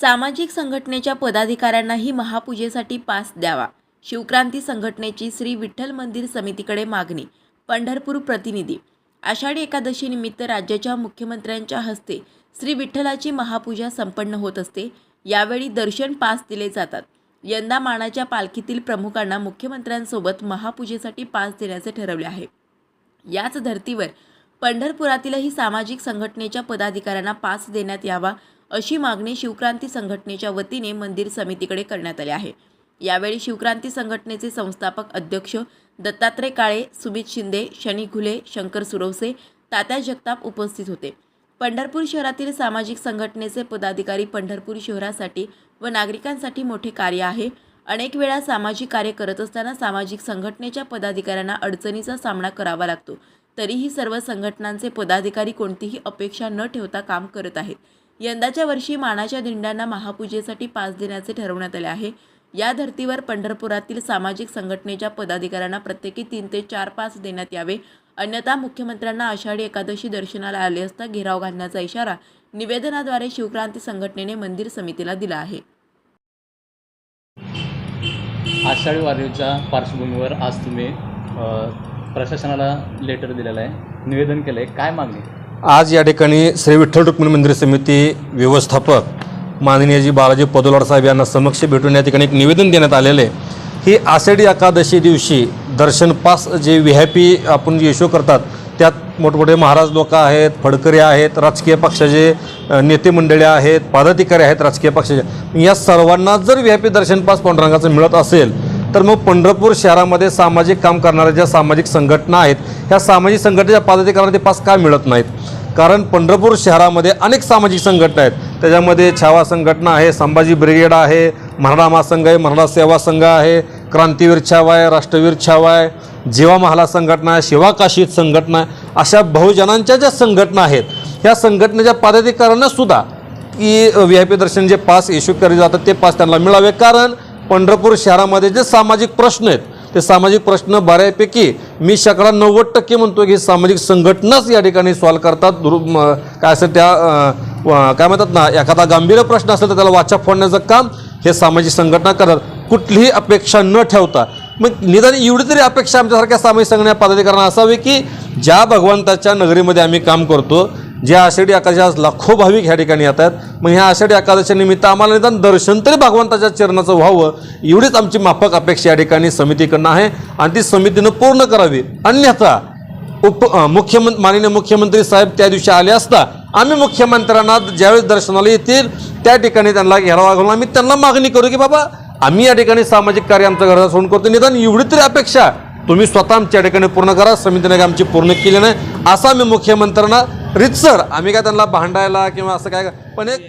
सामाजिक संघटनेच्या पदाधिकाऱ्यांनाही महापूजेसाठी पास द्यावा. शिवक्रांती संघटनेची श्री विठ्ठल मंदिर समितीकडे मागणी पंढरपूर प्रतिनिधी. आषाढी एकादशीनिमित्त राज्याच्या मुख्यमंत्र्यांच्या हस्ते श्री विठ्ठलाची महापूजा संपन्न होत असते. यावेळी दर्शन पास दिले जातात. यंदा मानाच्या पालखीतील प्रमुखांना मुख्यमंत्र्यांसोबत महापूजेसाठी पास देण्याचे ठरवले आहे. याच धर्तीवर पंढरपुरातीलही सामाजिक संघटनेच्या पदाधिकाऱ्यांना पास देण्यात यावा अशी मागणी शिवक्रांती संघटनेच्या वतीने मंदिर समितीकडे करण्यात आली आहे. यावेळी शिवक्रांती संघटनेचे संस्थापक अध्यक्ष दत्तात्रय काळे सुमित शिंदे शनी घुले शंकर सुरवसे तात्या जगताप उपस्थित होते. पंढरपूर शहरातील सामाजिक संघटनेचे पदाधिकारी पंढरपूर शहरासाठी व नागरिकांसाठी मोठे कार्य आहे. अनेक वेळा सामाजिक कार्य करत असताना सामाजिक संघटनेच्या पदाधिकाऱ्यांना अडचणीचा सामना करावा लागतो. तरीही सर्व संघटनांचे पदाधिकारी कोणतीही अपेक्षा न ठेवता काम करत आहेत. यंदाच्या वर्षी मानाच्या दिंड्यांना महापूजेसाठी पास देण्याचे ठरवण्यात आले आहे. या धर्तीवर पंढरपुरातील सामाजिक संघटनेच्या पदाधिकाऱ्यांना प्रत्येकी तीन ते चार पास देण्यात यावे. अन्यथा मुख्यमंत्र्यांना आषाढी एकादशी दर्शनाला आले असता घेराव घालण्याचा इशारा निवेदनाद्वारे शिवक्रांती संघटनेने मंदिर समितीला दिला आहे. आषाढी वारीच्या पार्श्वभूमीवर आज तुम्ही प्रशासनाला लेटर दिलेलं आहे. निवेदन केलं आहे काय मागणी? आज या ठिकाणी श्री विठ्ठल रुक्मिणी मंदिर समिती व्यवस्थापक माननीयजी बालाजी पदोलाड साहेब यांना समक्ष भेटून या ठिकाणी एक निवेदन देण्यात आलेलं आहे. ही आषाढी एकादशी दिवशी दर्शन पास जे व्ही आय पी आपण जे इश्यू करतात त्यात मोठमोठे महाराज लोक आहेत फडकरी आहेत राजकीय पक्षाचे नेते मंडळी आहेत पदाधिकारी आहेत राजकीय पक्षाचे. या सर्वांना जर व्ही आय पी दर्शन पास पांडुरंगाचं मिळत असेल तर मग पंढरपूर शहरामध्ये सामाजिक काम करणाऱ्या ज्या सामाजिक संघटना आहेत ह्या सामाजिक संघटनेच्या पदाधिकाऱ्यांना ते पास का मिळत नाहीत? कारण पंढरपूर शहरामध्ये अनेक सामाजिक संघटना आहेत. त्याच्यामध्ये छावा संघटना आहे संभाजी ब्रिगेड आहे मराठा महासंघ आहे मराठा सेवा संघ आहे क्रांतीवीर छावा आहे राष्ट्रवीर छावा आहे जीवा महाला संघटना आहे शिवाकाशीत संघटना आहे अशा बहुजनांच्या ज्या संघटना आहेत ह्या संघटनेच्या पदाधिकाऱ्यांना सुद्धा की व्ही आय पी दर्शन जे पास इश्यू केले जातात ते पास त्यांना मिळावे. कारण पंढरपूर शहरामध्ये जे सामाजिक प्रश्न आहेत ते सामाजिक प्रश्न बऱ्यापैकी मी शकडा नव्वद टक्के म्हणतो की सामाजिक संघटनाच या ठिकाणी सॉल्व करतात. दुरु काय असेल त्या काय म्हणतात ना एखादा गांभीर्य प्रश्न असेल तर त्याला वाचा फोडण्याचं काम हे सामाजिक संघटना करतात. कुठलीही अपेक्षा न ठेवता. मग निदान एवढी तरी अपेक्षा आमच्यासारख्या सामाजिक संघटना पदाधिकाऱ्यांना असावी की ज्या भगवंताच्या नगरीमध्ये आम्ही काम करतो ज्या आषाढी एकादशी लाखो भाविक ह्या ठिकाणी येतात मग ह्या आषाढी एकादशी निमित्त आम्हाला निदान दर्शन तरी भगवंताच्या चरणाचं व्हावं एवढीच आमची माफक अपेक्षा या ठिकाणी समितीकडनं आहे. आणि ती समितीनं पूर्ण करावी. अन्यथा उप मुख्यमंत्री माननीय मुख्यमंत्री साहेब त्या दिवशी आले असता आम्ही मुख्यमंत्र्यांना ज्यावेळेस दर्शनाला येतील त्या ठिकाणी त्यांना घेरावा घालून आम्ही त्यांना मागणी करू की बाबा आम्ही या ठिकाणी सामाजिक कार्य आमच्या घरात सोडून करतो. निदान एवढी तरी अपेक्षा. तुम्ही स्वतः आमच्या ठिकाणी पूर्ण करा समितीने आमची पूर्ण केली नाही. असा आम्ही मुख्यमंत्र्यांना रितसर. आम्ही काय त्यांना भांडायला किंवा असं काय पण एक